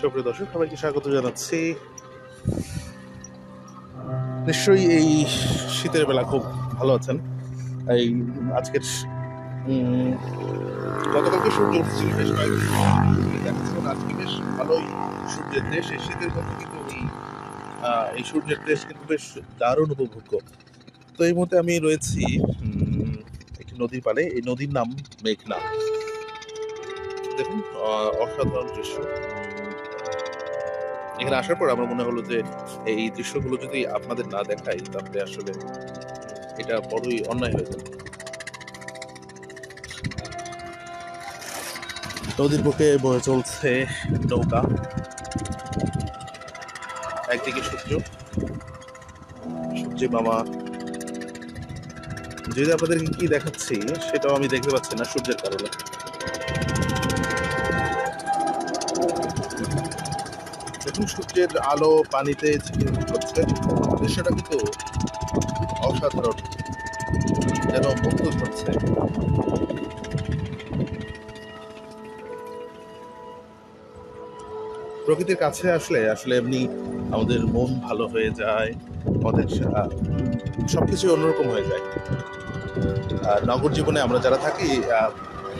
সুপ্রিয় দর্শক, সবাইকে স্বাগত জানাচ্ছি। নিশ্চয়ই এই শীতের বেলা খুব ভালো আছেন। এই আজকের গতকালকে সূর্য উঠেছিল বেশ কয়েকদিন আজকে বেশ ভালোই সূর্যের দেশ। এই শীতের মধ্যে কিন্তু এই এই সূর্যের দেশ কিন্তু বেশ দারুণ উপভোগ্য। তো এই মুহূর্তে আমি রয়েছি একটি নদীর পাড়ে। এই নদীর নাম মেঘনা। দেখুন অসাধারণ দৃশ্য। এখানে আসার পর আমার মনে হলো যে এই দৃশ্যগুলো যদি আপনাদের না দেখাই তাহলে আসলে এটা বড়ই অন্যায় হয়ে যাবে। নদীর বুকে বয়ে চলছে নৌকা। একদিকে সূর্য সূর্য মামা। যদি আপনাদেরকে কি দেখাচ্ছি সেটাও আমি দেখতে পাচ্ছি না সূর্যের কারণে। সূর্যের আলো পানিতে করছে। দৃশ্যটা কিন্তু অসাধারণ। যেন মুক্ত করছে। প্রকৃতির কাছে আসলে আসলে এমনি আমাদের মন ভালো হয়ে যায় আমাদের আহ, সবকিছু অন্যরকম হয়ে যায়। আর নগর জীবনে আমরা যারা থাকি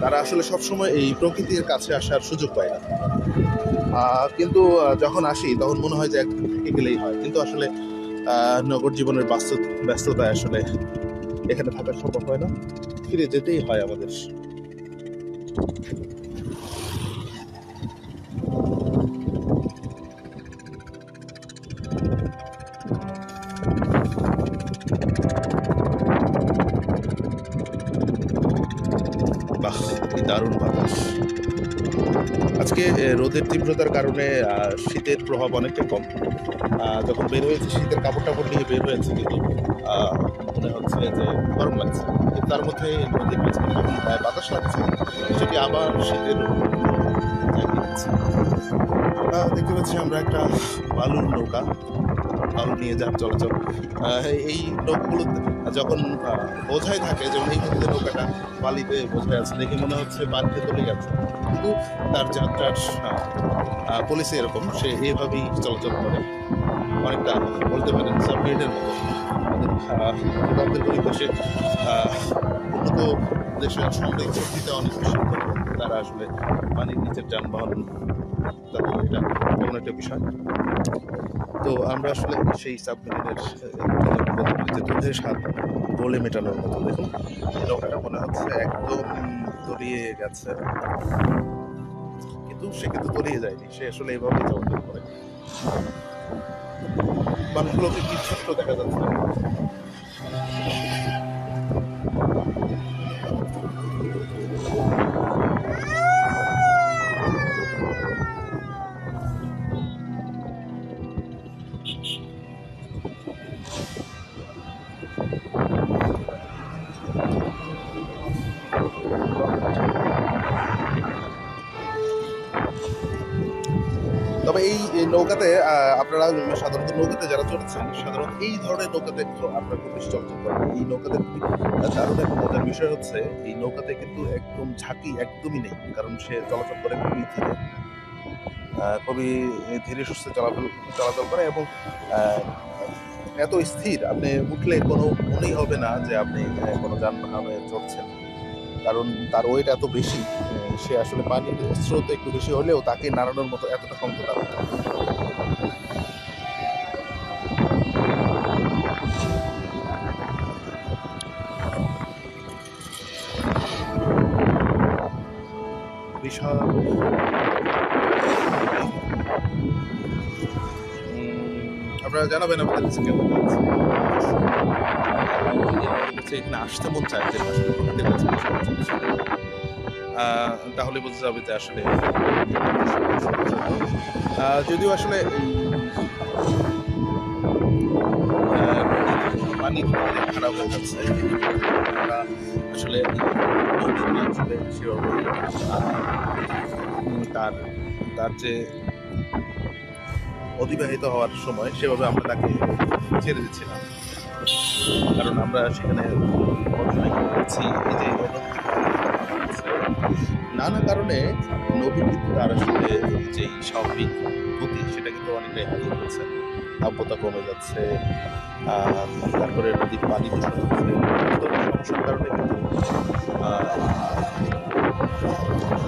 তারা আসলে সবসময় এই প্রকৃতির কাছে আসার সুযোগ পায় না। কিন্তু যখন আসি, তখন মনে হয় যে একটু থেকে গেলেই হয়। কিন্তু আসলে নগর জীবনের ব্যস্ত ব্যস্ততায় আসলে এখানে থাকা সম্ভব হয় না। ফিরে যেতেই হয় আমাদের। বাহ দারুণ বাতাস। আজকে রোদের তীব্রতার কারণে শীতের প্রভাব অনেকটা কম। যখন বের হয়েছে, শীতের কাপড় টাপড় নিয়ে বের হয়েছে, কিন্তু মনে হচ্ছে যে গরম লাগছে। তার মধ্যে নদীর মাঝখানে যখন বাতাস লাগছে, সেটি আবার শীতের দেখতে পাচ্ছি আমরা একটা বালুর নৌকা, বালু নিয়ে যান চলাচল। এই নৌকাগুলো যখন বোঝাই থাকে, যেমন এই মুহূর্তে নৌকাটা বালিতে বোঝাই আছে, দেখে মনে হচ্ছে বালিতে চলে যাচ্ছে কিন্তু তার যাত্রার পলিসি এরকম, সে এইভাবেই চলাচল করে। অনেকটা বলতে পারেন সাবমেরিনের মতো। আমাদের পরিবেশে উন্নত দেশের সামরিক শক্তিতে অনেক বেশি। তারা আসলে পানির নিচের যানবাহন তাদের এটা এমন একটা বিষয়। তো আমরা আসলে সেই সাবমেরিনের যে দুধের স্বাদ বলে মেটানোর মতো, দেখুন। নৌকাটা মনে হচ্ছে একদম তলিয়ে গেছে। কিন্তু সে কিন্তু তলিয়ে যায়নি। সে আসলে এইভাবেই চলাচল করে। মানুষগুলোকে কি দেখা যাচ্ছে? তবে এই নৌকাতে আপনারা সাধারণত নৌকাতে যারা চড়েছেন, সাধারণত এই ধরনের নৌকাতে আপনারা খুব বেশি চলাচল করেন এই নৌকাতে দারুণ একটা মজার বিষয় হচ্ছে, এই নৌকাতে কিন্তু একদম ঝাঁকি একদমই নেই, কারণ সে চলাচল করে খুবই ধীরে। খুবই ধীরে সুস্থে চলাচল চলাচল করে এবং এত স্থির, আপনি উঠলে কোনো মনেই হবে না যে আপনি কোনো যানবাহনে চড়ছেন। কারণ তার ওয়েট এত বেশি সে আসলে পানির স্রোত একটু বেশি হলেও তাকে নাড়ানোর মতো এতটা ক্ষমতা বিশাল। আপনারা জানাবেন আমাদের কেমন লাগছে এখানে আসতে মন চায় তাহলে বোঝা যাবে যে আসলে যদিও আসলে পানি খারাপ হয়ে যাচ্ছে। আসলে আসলে তার তার যে অতিবাহিত হওয়ার সময় সেভাবে আমরা তাকে ছেড়ে দিচ্ছি না কারণ আমরা সেখানে করছি, এই যে নানা কারণে নদীর কিন্তু তার আসলে যেই স্বাভাবিক গতি, সেটা কিন্তু অনেকটাই হারিয়ে ফেলছে নাব্যতা কমে যাচ্ছে তারপরে নদীর পানি দূষণ সমস্যার কারণে কিন্তু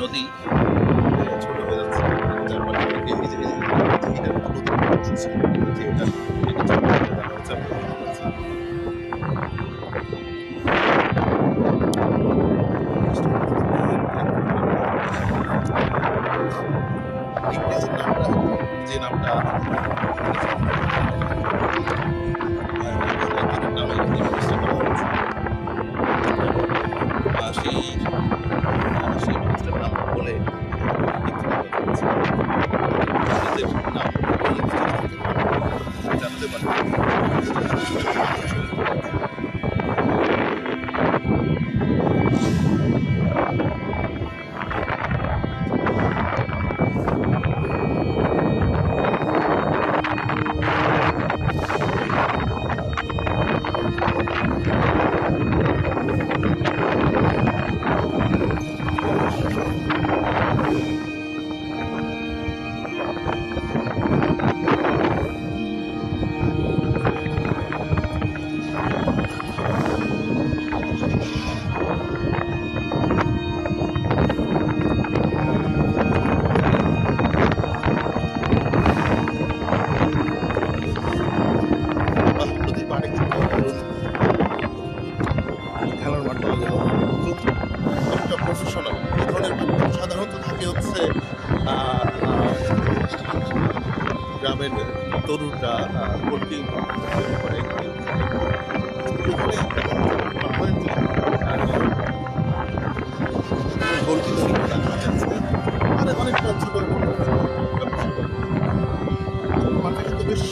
নদী ছোট হয়ে যাচ্ছে যার ফলে এটা যে নামটা সেই সেই মানুষটার নাম বলে জানতে পারে তরুণরা পোলট্রি করে এখানে অনেক মাঠে কিন্তু বেশ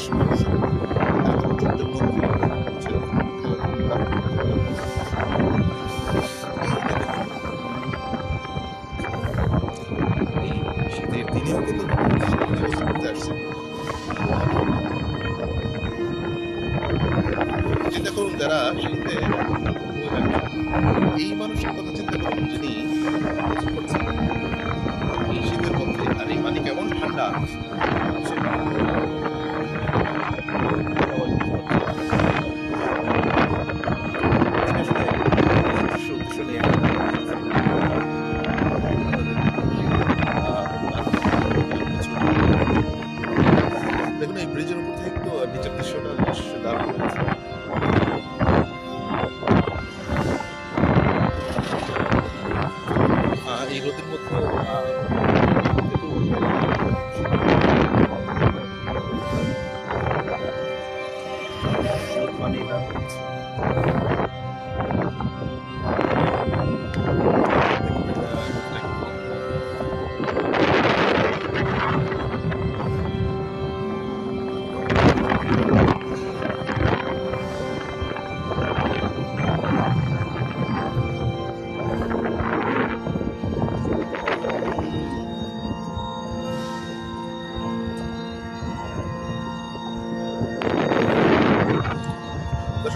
গোসল করছেন, এই শীতের মধ্যে আর এই পানি কেমন ঠান্ডা? দেখুন, এই ব্রিজের উপর থেকে কিন্তু নিচের দৃশ্যটা বেশ দারুণ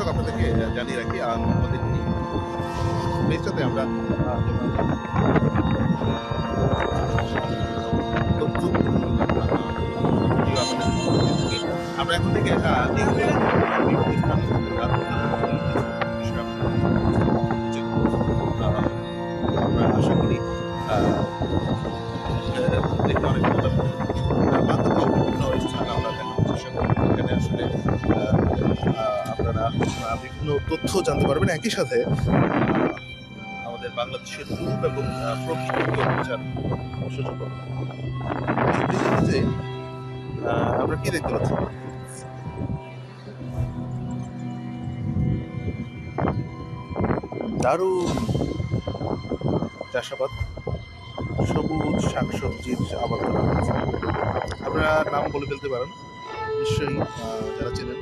দর্শক আপনাদেরকে জানিয়ে রাখি আমাদের পেজটাতে আমরা। আমরা এখন থেকে তথ্য জানতে পারবেন একই সাথে। আমাদের বাংলাদেশের রূপ এবং আহ, আমরা কি দেখতে পাচ্ছি? দারুণ চাষাবাদ সবুজ শাকসবজির আবাদ করা আপনারা নাম বলে ফেলতে পারেন। নিশ্চয়ই যারা চেনেন।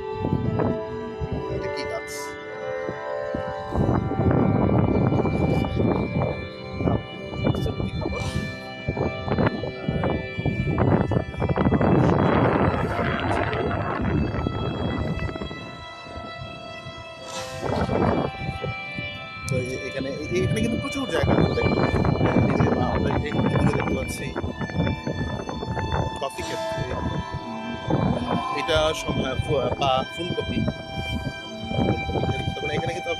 এটা কি গাছ? পা, ফুলকপি। তারপরে এখানে কিন্তু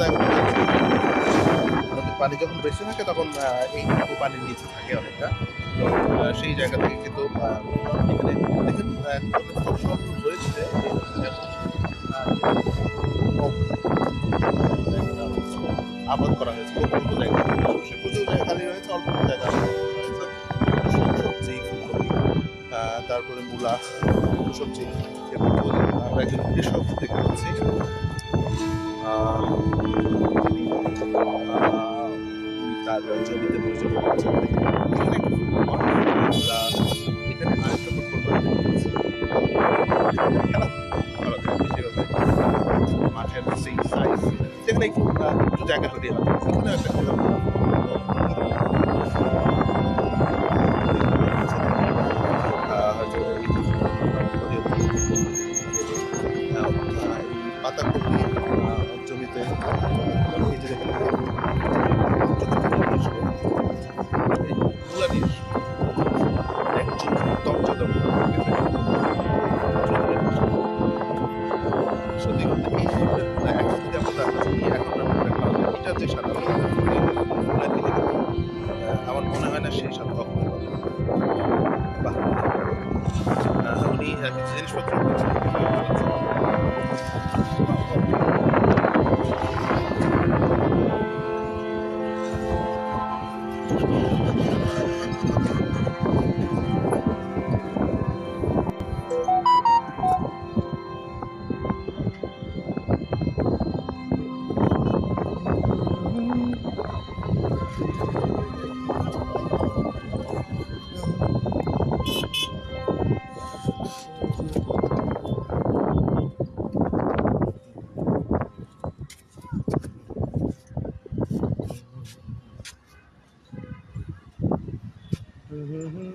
জায়গা যাচ্ছে। নদীর পানি যখন বেশি থাকে, তখন এইটুকু পানির নিচে থাকে অনেকটা। তো সেই জায়গা থেকে কিন্তু এখানে দেখেন ফসল রয়েছে আবাদ করা হয়েছে। খুব জায়গা। প্রচুর জায়গা খালি রয়েছে, অল্প জায়গা তারপরে মূলা সবজি এবং। আমরা একজন কৃষক যিনি, আহ, তার জমিতে মাঠের সেই সাইজ যেখানে একটু জায়গা হলে হয় সেখানে একটা Mm-hmm.